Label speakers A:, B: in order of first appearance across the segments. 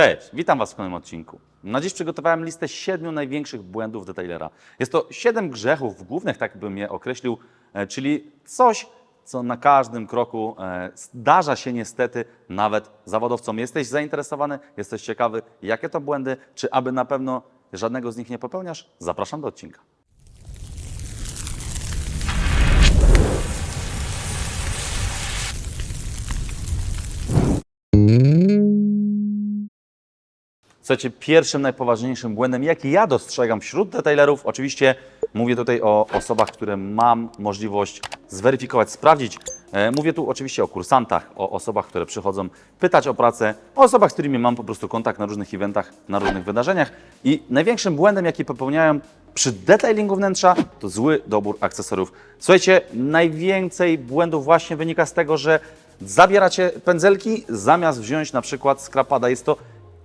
A: Cześć, witam Was w kolejnym odcinku. Na dziś przygotowałem listę siedmiu największych błędów detailera. Jest to siedem grzechów głównych, tak bym je określił, e, czyli coś, co na każdym kroku e, zdarza się niestety nawet zawodowcom. Jesteś zainteresowany, jesteś ciekawy, jakie to błędy, czy aby na pewno żadnego z nich nie popełniasz? Zapraszam do odcinka. Słuchajcie, pierwszym najpoważniejszym błędem, jaki ja dostrzegam wśród detailerów, oczywiście mówię tutaj o osobach, które mam możliwość zweryfikować, sprawdzić. E, Mówię tu oczywiście o kursantach, o osobach, które przychodzą pytać o pracę, o osobach, z którymi mam po prostu kontakt na różnych eventach, na różnych wydarzeniach. I największym błędem, jaki popełniają przy detailingu wnętrza, to zły dobór akcesoriów. Słuchajcie, najwięcej błędów właśnie wynika z tego, że zabieracie pędzelki zamiast wziąć na przykład skrapada. Jest to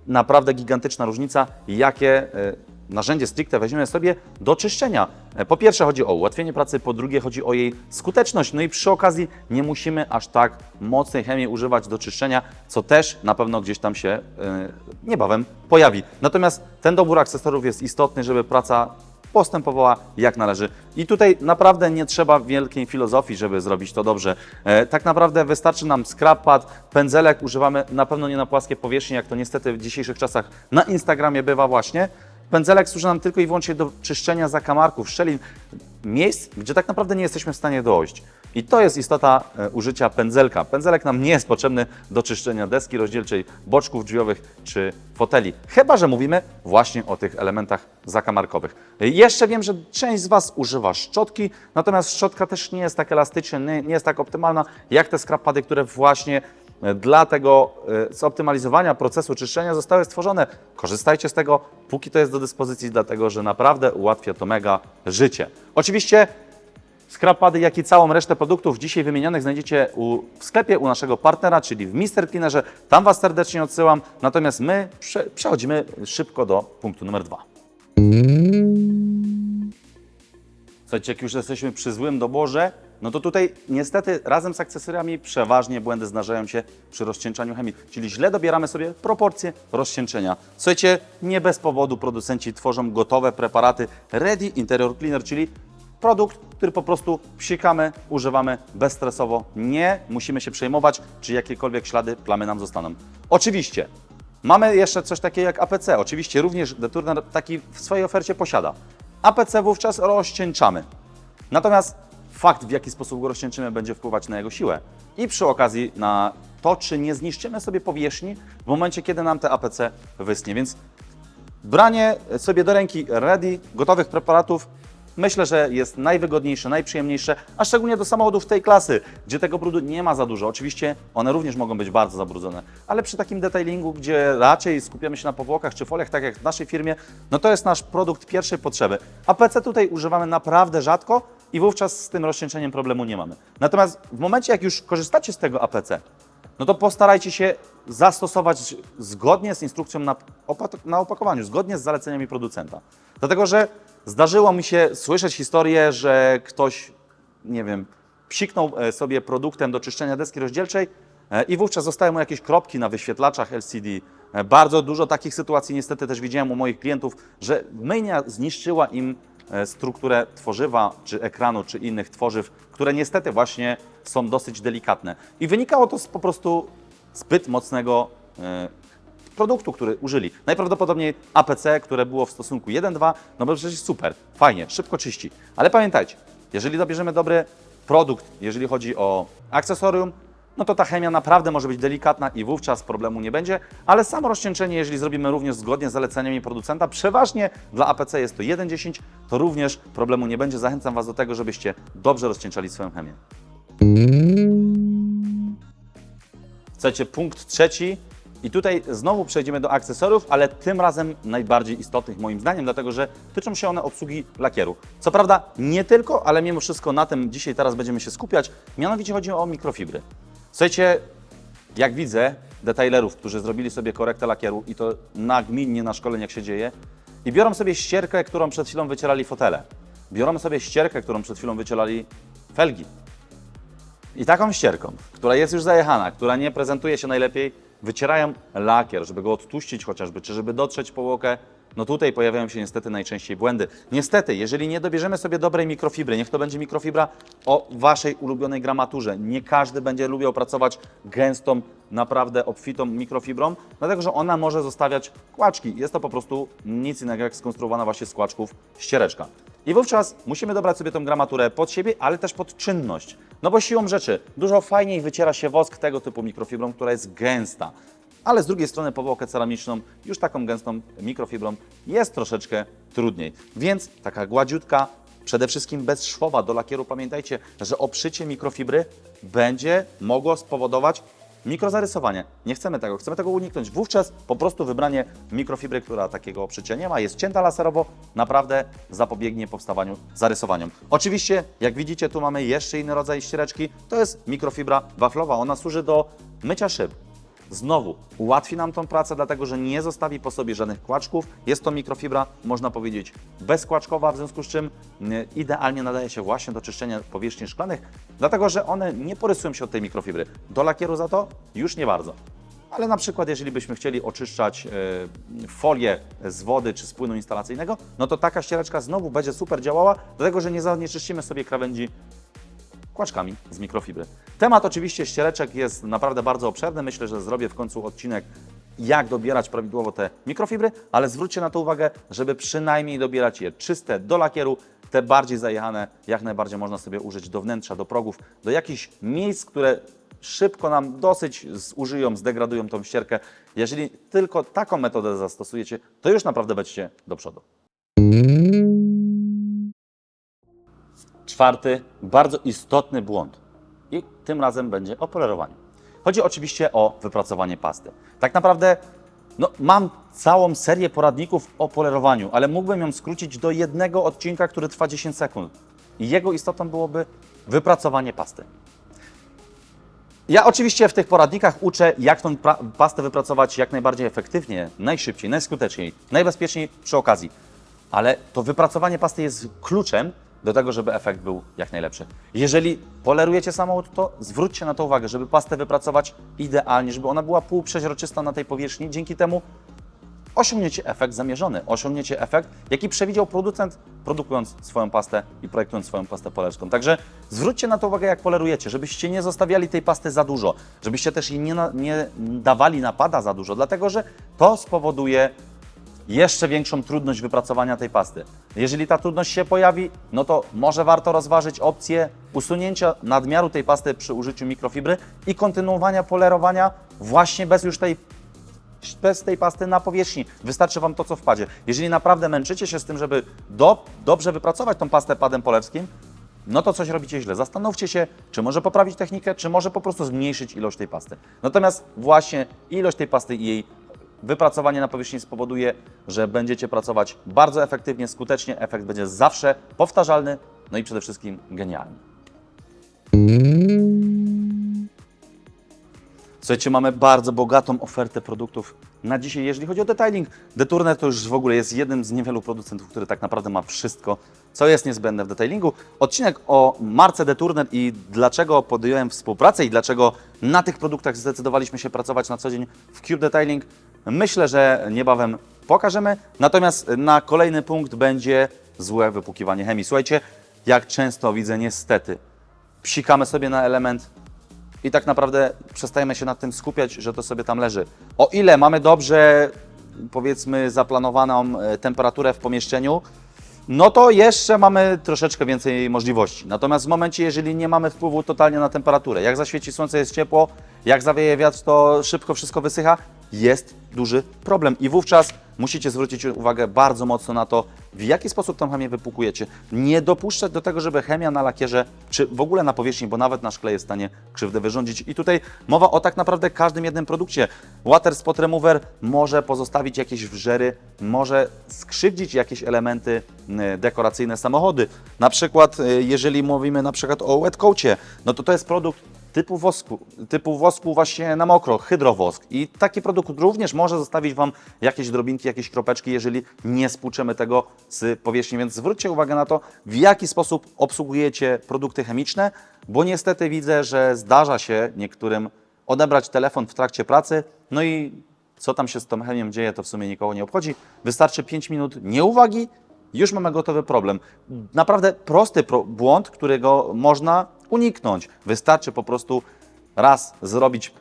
A: naprawdę gigantyczna różnica, jakie e, narzędzie stricte weźmiemy sobie do czyszczenia. E, Po pierwsze chodzi o ułatwienie pracy, po drugie chodzi o jej skuteczność, no i przy okazji nie musimy aż tak mocnej chemii używać do czyszczenia, co też na pewno gdzieś tam się e, niebawem pojawi. Natomiast ten dobór akcesoriów jest istotny, żeby praca postępowała jak należy. I tutaj naprawdę nie trzeba wielkiej filozofii, żeby zrobić to dobrze. E, tak naprawdę wystarczy nam scrap pad, pędzelek używamy na pewno nie na płaskie powierzchnie, jak to niestety w dzisiejszych czasach na Instagramie bywa właśnie. Pędzelek służy nam tylko i wyłącznie do czyszczenia zakamarków, szczelin, miejsc, gdzie tak naprawdę nie jesteśmy w stanie dojść. I to jest istota e, użycia pędzelka. Pędzelek nam nie jest potrzebny do czyszczenia deski rozdzielczej, boczków drzwiowych czy foteli. Chyba, że mówimy właśnie o tych elementach zakamarkowych. E, Jeszcze wiem, że część z Was używa szczotki, natomiast szczotka też nie jest tak elastyczna, nie, nie jest tak optymalna jak te skrapady, które właśnie e, dla tego zoptymalizowania procesu czyszczenia zostały stworzone. Korzystajcie z tego, póki to jest do dyspozycji, dlatego że naprawdę ułatwia to mega życie. Oczywiście Skrapady, jak i całą resztę produktów dzisiaj wymienionych znajdziecie u, w sklepie u naszego partnera, czyli w Mister Cleanerze. Tam Was serdecznie odsyłam. Natomiast my prze, przechodzimy szybko do punktu numer dwa. Słuchajcie, jak już jesteśmy przy złym doborze, no to tutaj niestety razem z akcesoriami przeważnie błędy zdarzają się przy rozcieńczaniu chemii, czyli źle dobieramy sobie proporcje rozcieńczenia. Słuchajcie, nie bez powodu producenci tworzą gotowe preparaty Ready Interior Cleaner, czyli produkt, który po prostu psikamy, używamy bezstresowo. Nie musimy się przejmować, czy jakiekolwiek ślady, plamy nam zostaną. Oczywiście, mamy jeszcze coś takiego jak APC. Oczywiście również Deturner taki w swojej ofercie posiada. APC wówczas rozcieńczamy. Natomiast fakt, w jaki sposób go rozcieńczymy, będzie wpływać na jego siłę. I przy okazji na to, czy nie zniszczymy sobie powierzchni w momencie, kiedy nam te APC wyschnie. Więc branie sobie do ręki ready, gotowych preparatów, myślę, że jest najwygodniejsze, najprzyjemniejsze, a szczególnie do samochodów tej klasy, gdzie tego brudu nie ma za dużo. Oczywiście one również mogą być bardzo zabrudzone, ale przy takim detailingu, gdzie raczej skupiamy się na powłokach czy foliach, tak jak w naszej firmie, no to jest nasz produkt pierwszej potrzeby. A PC tutaj używamy naprawdę rzadko i wówczas z tym rozcieńczeniem problemu nie mamy. Natomiast w momencie, jak już korzystacie z tego APC, no to postarajcie się zastosować zgodnie z instrukcją na, na opakowaniu, zgodnie z zaleceniami producenta. Dlatego, że zdarzyło mi się słyszeć historię, że ktoś, nie wiem, psiknął e, sobie produktem do czyszczenia deski rozdzielczej e, i wówczas zostały mu jakieś kropki na wyświetlaczach LCD. E, Bardzo dużo takich sytuacji niestety też widziałem u moich klientów, że myjnia zniszczyła im strukturę tworzywa, czy ekranu, czy innych tworzyw, które niestety właśnie są dosyć delikatne. I wynikało to z po prostu zbyt mocnego produktu, który użyli. Najprawdopodobniej APC, które było w stosunku 1-2, no bo przecież super, fajnie, szybko czyści. Ale pamiętajcie, jeżeli dobierzemy dobry produkt, jeżeli chodzi o akcesorium, no to ta chemia naprawdę może być delikatna i wówczas problemu nie będzie, ale samo rozcieńczenie, jeżeli zrobimy również zgodnie z zaleceniami producenta, przeważnie dla APC jest to 1,10, to również problemu nie będzie. Zachęcam Was do tego, żebyście dobrze rozcieńczali swoją chemię. Słuchajcie, punkt trzeci. I tutaj znowu przejdziemy do akcesoriów, ale tym razem najbardziej istotnych moim zdaniem, dlatego że tyczą się one obsługi lakieru. Co prawda nie tylko, ale mimo wszystko na tym dzisiaj teraz będziemy się skupiać. Mianowicie chodzi o mikrofibry. Słuchajcie, jak widzę detailerów, którzy zrobili sobie korektę lakieru i to nagminnie na szkoleniach się dzieje i biorą sobie ścierkę, którą przed chwilą wycierali fotele. Biorą sobie ścierkę, którą przed chwilą wycierali felgi. I taką ścierką, która jest już zajechana, która nie prezentuje się najlepiej, wycierają lakier, żeby go odtłuścić chociażby, czy żeby dotrzeć powłokę, no tutaj pojawiają się niestety najczęściej błędy. Niestety, jeżeli nie dobierzemy sobie dobrej mikrofibry, niech to będzie mikrofibra o Waszej ulubionej gramaturze. Nie każdy będzie lubił pracować gęstą, naprawdę obfitą mikrofibrą, dlatego że ona może zostawiać kłaczki. Jest to po prostu nic innego jak skonstruowana właśnie z kłaczków ściereczka. I wówczas musimy dobrać sobie tą gramaturę pod siebie, ale też pod czynność. No bo siłą rzeczy dużo fajniej wyciera się wosk tego typu mikrofibrą, która jest gęsta. Ale z drugiej strony powłokę ceramiczną, już taką gęstą mikrofibrą, jest troszeczkę trudniej. Więc taka gładziutka, przede wszystkim bez szwowa do lakieru. Pamiętajcie, że obszycie mikrofibry będzie mogło spowodować mikrozarysowanie. Nie chcemy tego, chcemy tego uniknąć. Wówczas po prostu wybranie mikrofibry, która takiego obszycia nie ma, jest cięta laserowo, naprawdę zapobiegnie powstawaniu zarysowaniom. Oczywiście, jak widzicie, tu mamy jeszcze inny rodzaj ściereczki. To jest mikrofibra waflowa. Ona służy do mycia szyb. Znowu ułatwi nam tą pracę, dlatego że nie zostawi po sobie żadnych kłaczków. Jest to mikrofibra, można powiedzieć, bezkłaczkowa, w związku z czym y, idealnie nadaje się właśnie do czyszczenia powierzchni szklanych, dlatego że one nie porysują się od tej mikrofibry. Do lakieru za to już nie bardzo. Ale na przykład, jeżeli byśmy chcieli oczyszczać y, folię z wody czy z płynu instalacyjnego, no to taka ściereczka znowu będzie super działała, dlatego że nie zanieczyścimy sobie krawędzi kłaczkami z mikrofibry. Temat oczywiście ściereczek jest naprawdę bardzo obszerny. Myślę, że zrobię w końcu odcinek, jak dobierać prawidłowo te mikrofibry, ale zwróćcie na to uwagę, żeby przynajmniej dobierać je czyste do lakieru, te bardziej zajechane, jak najbardziej można sobie użyć do wnętrza, do progów, do jakichś miejsc, które szybko nam dosyć zużyją, zdegradują tą ścierkę. Jeżeli tylko taką metodę zastosujecie, to już naprawdę będziecie do przodu. Czwarty, bardzo istotny błąd. I tym razem będzie o polerowaniu. Chodzi oczywiście o wypracowanie pasty. Tak naprawdę no, mam całą serię poradników o polerowaniu, ale mógłbym ją skrócić do jednego odcinka, który trwa 10 sekund. I jego istotą byłoby wypracowanie pasty. Ja oczywiście w tych poradnikach uczę, jak tą pastę wypracować jak najbardziej efektywnie, najszybciej, najskuteczniej, najbezpieczniej przy okazji. Ale to wypracowanie pasty jest kluczem do tego, żeby efekt był jak najlepszy. Jeżeli polerujecie samochód, to zwróćcie na to uwagę, żeby pastę wypracować idealnie, żeby ona była półprzeźroczysta na tej powierzchni. Dzięki temu osiągniecie efekt zamierzony, osiągniecie efekt, jaki przewidział producent, produkując swoją pastę i projektując swoją pastę polerską. Także zwróćcie na to uwagę, jak polerujecie, żebyście nie zostawiali tej pasty za dużo, żebyście też jej nie, nie dawali napada za dużo, dlatego że to spowoduje jeszcze większą trudność wypracowania tej pasty. Jeżeli ta trudność się pojawi, no to może warto rozważyć opcję usunięcia nadmiaru tej pasty przy użyciu mikrofibry i kontynuowania polerowania właśnie bez już tej bez tej pasty na powierzchni. Wystarczy Wam to, co wpadzie. Jeżeli naprawdę męczycie się z tym, żeby do, dobrze wypracować tą pastę padem polerskim, no to coś robicie źle. Zastanówcie się, czy może poprawić technikę, czy może po prostu zmniejszyć ilość tej pasty. Natomiast właśnie ilość tej pasty i jej wypracowanie na powierzchni spowoduje, że będziecie pracować bardzo efektywnie, skutecznie. Efekt będzie zawsze powtarzalny, no i przede wszystkim genialny. Słuchajcie, mamy bardzo bogatą ofertę produktów na dzisiaj, jeżeli chodzi o detailing. Deturner to już w ogóle jest jednym z niewielu producentów, który tak naprawdę ma wszystko, co jest niezbędne w detailingu. Odcinek o marce Deturner i dlaczego podjąłem współpracę i dlaczego na tych produktach zdecydowaliśmy się pracować na co dzień w Cube Detailing. Myślę, że niebawem pokażemy. Natomiast na kolejny punkt będzie złe wypłukiwanie chemii. Słuchajcie, jak często widzę niestety, psikamy sobie na element, i tak naprawdę przestajemy się nad tym skupiać, że to sobie tam leży. O ile mamy dobrze, powiedzmy, zaplanowaną e, temperaturę w pomieszczeniu, no to jeszcze mamy troszeczkę więcej możliwości. Natomiast w momencie, jeżeli nie mamy wpływu totalnie na temperaturę, jak zaświeci słońce, jest ciepło, jak zawieje wiatr, to szybko wszystko wysycha, jest duży problem. I wówczas musicie zwrócić uwagę bardzo mocno na to, w jaki sposób tą chemię wypłukujecie. Nie dopuszczać do tego, żeby chemia na lakierze, czy w ogóle na powierzchni, bo nawet na szkle jest w stanie krzywdę wyrządzić. I tutaj mowa o tak naprawdę każdym jednym produkcie. Water Spot Remover może pozostawić jakieś wrzery, może skrzywdzić jakieś elementy y, dekoracyjne samochody. Na przykład, y, jeżeli mówimy na przykład o wet coacie, no to to jest produkt typu wosku, typu wosku właśnie na mokro, hydrowosk. I taki produkt również może zostawić Wam jakieś drobinki, jakieś kropeczki, jeżeli nie spłuczemy tego z powierzchni. Więc zwróćcie uwagę na to, w jaki sposób obsługujecie produkty chemiczne, bo niestety widzę, że zdarza się niektórym odebrać telefon w trakcie pracy, no i co tam się z tą chemią dzieje, to w sumie nikogo nie obchodzi. Wystarczy 5 minut nieuwagi, już mamy gotowy problem. Naprawdę prosty pro błąd, którego można uniknąć. Wystarczy po prostu raz zrobić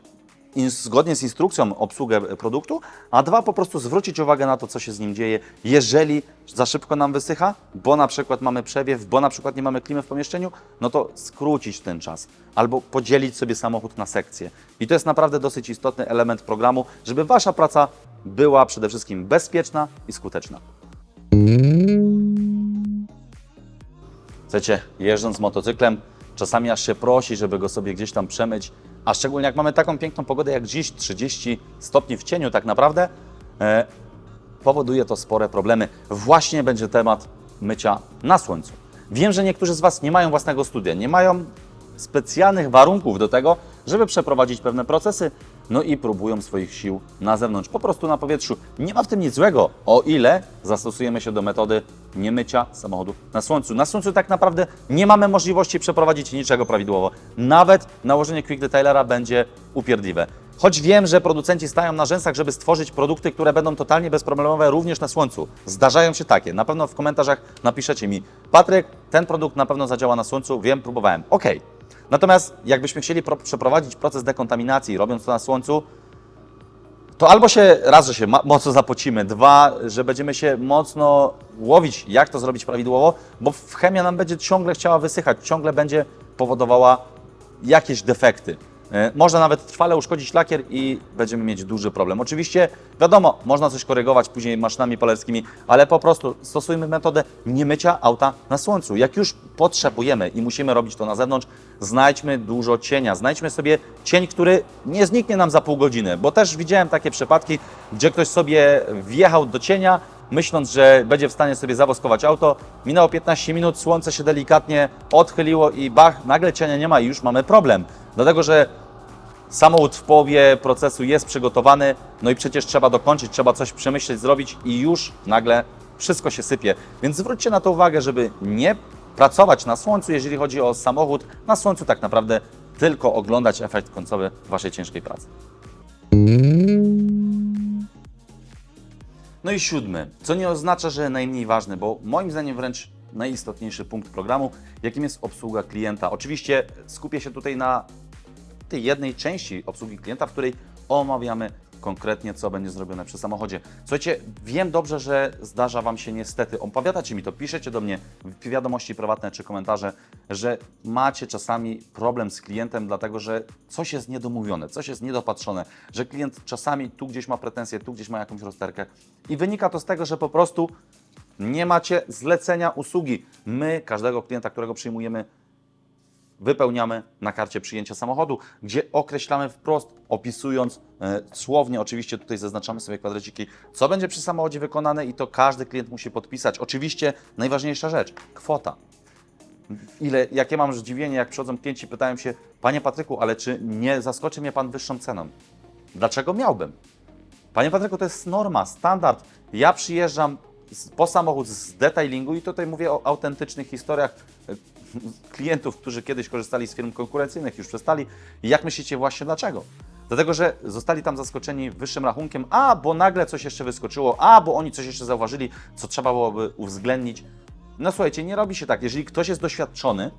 A: zgodnie z instrukcją obsługę produktu, a dwa po prostu zwrócić uwagę na to, co się z nim dzieje, jeżeli za szybko nam wysycha, bo na przykład mamy przewiew, bo na przykład nie mamy klimy w pomieszczeniu, no to skrócić ten czas albo podzielić sobie samochód na sekcje. I to jest naprawdę dosyć istotny element programu, żeby Wasza praca była przede wszystkim bezpieczna i skuteczna. Słuchajcie, jeżdżąc motocyklem, czasami aż się prosi, żeby go sobie gdzieś tam przemyć, a szczególnie jak mamy taką piękną pogodę jak dziś, 30 stopni w cieniu tak naprawdę, e, powoduje to spore problemy. Właśnie będzie temat mycia na słońcu. Wiem, że niektórzy z Was nie mają własnego studia, nie mają specjalnych warunków do tego, żeby przeprowadzić pewne procesy, no i próbują swoich sił na zewnątrz, po prostu na powietrzu. Nie ma w tym nic złego, o ile zastosujemy się do metody niemycia samochodu na słońcu. Na słońcu tak naprawdę nie mamy możliwości przeprowadzić niczego prawidłowo. Nawet nałożenie Quick Detailera będzie upierdliwe. Choć wiem, że producenci stają na rzęsach, żeby stworzyć produkty, które będą totalnie bezproblemowe również na słońcu. Zdarzają się takie. Na pewno w komentarzach napiszecie mi, Patryk, ten produkt na pewno zadziała na słońcu, wiem, próbowałem. Okej. Natomiast jakbyśmy chcieli pro- przeprowadzić proces dekontaminacji, robiąc to na słońcu, to albo się raz, że się mocno zapocimy, dwa, że będziemy się mocno łowić, jak to zrobić prawidłowo, bo chemia nam będzie ciągle chciała wysychać, ciągle będzie powodowała jakieś defekty. E, Można nawet trwale uszkodzić lakier i będziemy mieć duży problem. Oczywiście, wiadomo, można coś korygować później maszynami polerskimi, ale po prostu stosujmy metodę nie mycia auta na słońcu. Jak już potrzebujemy i musimy robić to na zewnątrz, znajdźmy dużo cienia. Znajdźmy sobie cień, który nie zniknie nam za pół godziny, bo też widziałem takie przypadki, gdzie ktoś sobie wjechał do cienia, myśląc, że będzie w stanie sobie zawoskować auto. Minęło 15 minut, słońce się delikatnie odchyliło i bach, nagle cienia nie ma i już mamy problem. Dlatego, że samochód w połowie procesu jest przygotowany, no i przecież trzeba dokończyć, trzeba coś przemyśleć, zrobić i już nagle wszystko się sypie. Więc zwróćcie na to uwagę, żeby nie pracować na słońcu, jeżeli chodzi o samochód. Na słońcu tak naprawdę tylko oglądać efekt końcowy Waszej ciężkiej pracy. No i siódmy, co nie oznacza, że najmniej ważny, bo moim zdaniem wręcz najistotniejszy punkt programu, jakim jest obsługa klienta. Oczywiście skupię się tutaj na tej jednej części obsługi klienta, w której omawiamy konkretnie, co będzie zrobione przy samochodzie. Słuchajcie, wiem dobrze, że zdarza Wam się niestety, opowiadacie mi to, piszecie do mnie w wiadomości prywatne czy komentarze, że macie czasami problem z klientem, dlatego że coś jest niedomówione, coś jest niedopatrzone, że klient czasami tu gdzieś ma pretensje, tu gdzieś ma jakąś rozterkę i wynika to z tego, że po prostu nie macie zlecenia usługi. My każdego klienta, którego przyjmujemy, wypełniamy na karcie przyjęcia samochodu, gdzie określamy wprost, opisując e, słownie, oczywiście tutaj zaznaczamy sobie kwadraciki, co będzie przy samochodzie wykonane i to każdy klient musi podpisać. Oczywiście najważniejsza rzecz, kwota. Ile, jakie mam zdziwienie, jak przychodzą klienci, pytają się, Panie Patryku, ale czy nie zaskoczy mnie Pan wyższą ceną? Dlaczego miałbym? Panie Patryku, to jest norma, standard. Ja przyjeżdżam po samochód z detailingu i tutaj mówię o autentycznych historiach e, klientów, którzy kiedyś korzystali z firm konkurencyjnych, już przestali. Jak myślicie właśnie dlaczego? Dlatego, że zostali tam zaskoczeni wyższym rachunkiem, a bo nagle coś jeszcze wyskoczyło, a bo oni coś jeszcze zauważyli, co trzeba byłoby uwzględnić. No słuchajcie, nie robi się tak. Jeżeli ktoś jest doświadczony,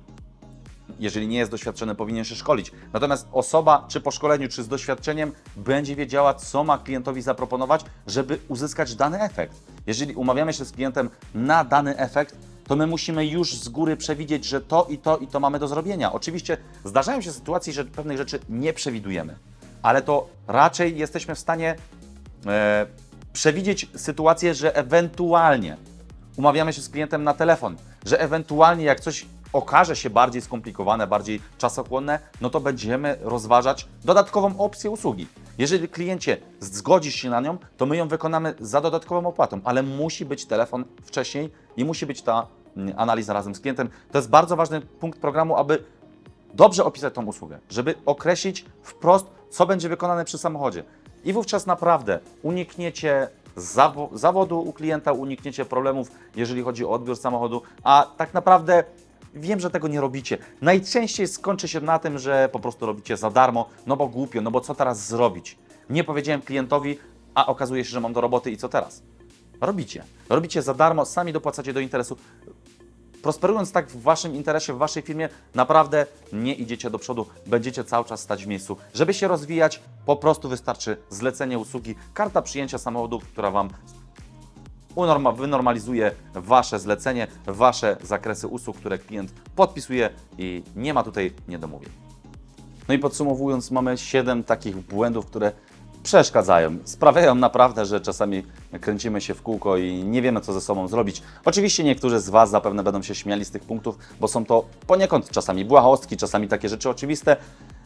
A: jeżeli nie jest doświadczony, powinien się szkolić. Natomiast osoba, czy po szkoleniu, czy z doświadczeniem, będzie wiedziała, co ma klientowi zaproponować, żeby uzyskać dany efekt. Jeżeli umawiamy się z klientem na dany efekt, to my musimy już z góry przewidzieć, że to i to i to mamy do zrobienia. Oczywiście zdarzają się sytuacje, że pewnych rzeczy nie przewidujemy, ale to raczej jesteśmy w stanie e, przewidzieć sytuację, że ewentualnie umawiamy się z klientem na telefon, że ewentualnie jak coś okaże się bardziej skomplikowane, bardziej czasochłonne, no to będziemy rozważać dodatkową opcję usługi. Jeżeli kliencie zgodzisz się na nią, to my ją wykonamy za dodatkową opłatą, ale musi być telefon wcześniej i musi być ta analiza razem z klientem. To jest bardzo ważny punkt programu, aby dobrze opisać tą usługę, żeby określić wprost, co będzie wykonane przy samochodzie. I wówczas naprawdę unikniecie zawo- zawodu u klienta, unikniecie problemów, jeżeli chodzi o odbiór samochodu, a tak naprawdę Wiem, że tego nie robicie. Najczęściej skończy się na tym, że po prostu robicie za darmo, no bo głupio, no bo co teraz zrobić? Nie powiedziałem klientowi, a okazuje się, że mam do roboty i co teraz? Robicie. Robicie za darmo, sami dopłacacie do interesu. Prosperując tak w Waszym interesie, w Waszej firmie, naprawdę nie idziecie do przodu, będziecie cały czas stać w miejscu. Żeby się rozwijać, po prostu wystarczy zlecenie usługi, karta przyjęcia samochodu, która Wam wynormalizuje Wasze zlecenie, Wasze zakresy usług, które klient podpisuje i nie ma tutaj niedomówień. No i podsumowując, mamy 7 takich błędów, które przeszkadzają. Sprawiają naprawdę, że czasami kręcimy się w kółko i nie wiemy, co ze sobą zrobić. Oczywiście niektórzy z Was zapewne będą się śmiali z tych punktów, bo są to poniekąd czasami błahostki, czasami takie rzeczy oczywiste.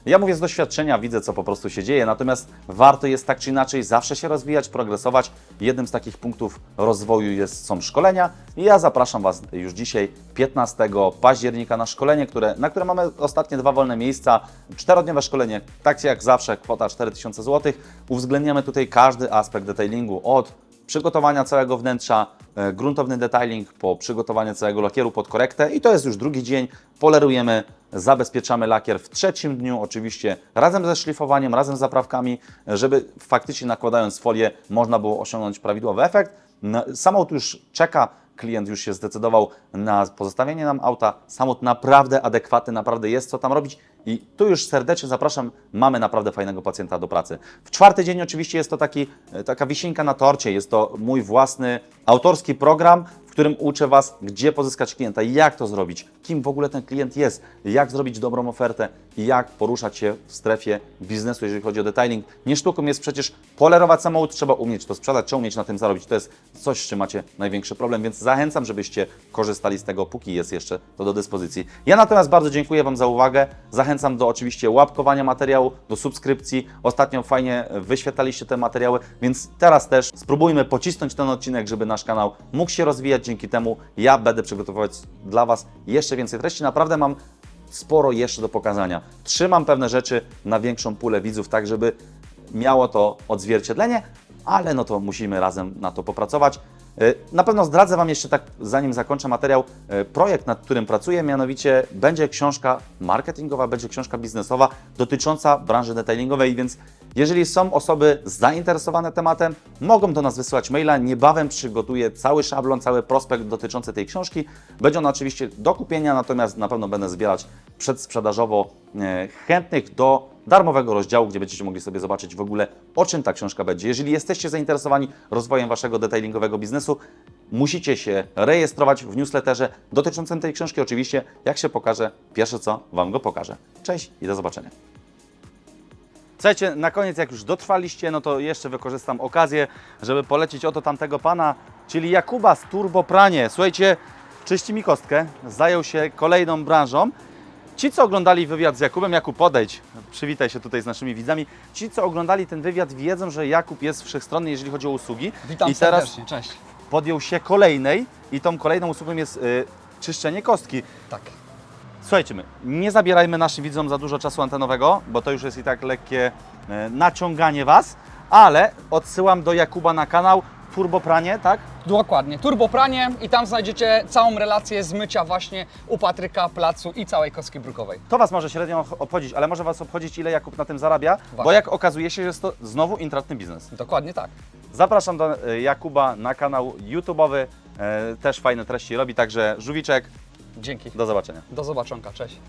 A: Ja mówię z doświadczenia, widzę, co po prostu się dzieje, natomiast warto jest tak czy inaczej zawsze się rozwijać, progresować. Jednym z takich punktów rozwoju jest, są szkolenia i ja zapraszam Was już dzisiaj, 15 października, na szkolenie, które, na które mamy ostatnie dwa wolne miejsca. Czterodniowe szkolenie, tak jak zawsze, kwota 4000 zł. Uwzględniamy tutaj każdy aspekt detailingu od przygotowania całego wnętrza, e, gruntowny detailing po przygotowanie całego lakieru pod korektę i to jest już drugi dzień. Polerujemy, zabezpieczamy lakier w trzecim dniu, oczywiście razem ze szlifowaniem, razem z zaprawkami, e, żeby faktycznie nakładając folię można było osiągnąć prawidłowy efekt. Samochód już czeka, klient już się zdecydował na pozostawienie nam auta. Samochód naprawdę adekwatny, naprawdę jest co tam robić i tu już serdecznie zapraszam, mamy naprawdę fajnego pacjenta do pracy. W czwarty dzień oczywiście jest to taki, e, taka wisienka na torcie, jest to mój własny autorski program, w którym uczę Was, gdzie pozyskać klienta, jak to zrobić, kim w ogóle ten klient jest, jak zrobić dobrą ofertę i jak poruszać się w strefie biznesu, jeżeli chodzi o detailing. Nie sztuką jest przecież polerować samochód, trzeba umieć to sprzedać, trzeba umieć na tym zarobić. To jest coś, z czym macie największy problem, więc zachęcam, żebyście korzystali z tego, póki jest jeszcze to do dyspozycji. Ja natomiast bardzo dziękuję Wam za uwagę. Zachęcam do oczywiście łapkowania materiału, do subskrypcji. Ostatnio fajnie wyświetlaliście te materiały, więc teraz też spróbujmy pocisnąć ten odcinek, żeby nasz kanał mógł się rozwijać. Dzięki temu ja będę przygotowywać dla Was jeszcze więcej treści. Naprawdę mam sporo jeszcze do pokazania. Trzymam pewne rzeczy na większą pulę widzów, tak żeby miało to odzwierciedlenie, ale no to musimy razem na to popracować. Y, Na pewno zdradzę Wam jeszcze tak, zanim zakończę materiał, y, projekt, nad którym pracuję, mianowicie będzie książka marketingowa, będzie książka biznesowa dotycząca branży detailingowej, więc jeżeli są osoby zainteresowane tematem, mogą do nas wysyłać maila. Niebawem przygotuję cały szablon, cały prospekt dotyczący tej książki. Będzie on oczywiście do kupienia, natomiast na pewno będę zbierać przedsprzedażowo e, chętnych do darmowego rozdziału, gdzie będziecie mogli sobie zobaczyć w ogóle o czym ta książka będzie. Jeżeli jesteście zainteresowani rozwojem waszego detailingowego biznesu, musicie się rejestrować w newsletterze dotyczącym tej książki. Oczywiście, jak się pokaże, pierwsze co Wam go pokażę. Cześć i do zobaczenia. Słuchajcie, na koniec jak już dotrwaliście, no to jeszcze wykorzystam okazję, żeby polecić oto tamtego pana, czyli Jakuba z Turbo Pranie. Słuchajcie, czyści mi kostkę, zajął się kolejną branżą. Ci, co oglądali wywiad z Jakubem, Jakub podejdź, przywitaj się tutaj z naszymi widzami. Ci, co oglądali ten wywiad, wiedzą, że Jakub jest wszechstronny, jeżeli chodzi o usługi.
B: Witam
A: I teraz
B: serdecznie, cześć.
A: podjął się kolejnej i tą kolejną usługą jest y, czyszczenie kostki.
B: Tak.
A: Słuchajcie, my nie zabierajmy naszym widzom za dużo czasu antenowego, bo to już jest i tak lekkie e, naciąganie Was, ale odsyłam do Jakuba na kanał Turbopranie, tak?
B: Dokładnie. Turbopranie i tam znajdziecie całą relację zmycia właśnie u Patryka, placu i całej kostki brukowej.
A: To Was może średnio obchodzić, ale może Was obchodzić, ile Jakub na tym zarabia, bo
B: Właśnie.
A: jak okazuje się, że jest to znowu intratny biznes.
B: Dokładnie tak.
A: Zapraszam do e, Jakuba na kanał YouTube'owy, e, też fajne treści robi, także żółwiczek,
B: Dzięki.
A: do zobaczenia.
B: Do zobaczonka, cześć.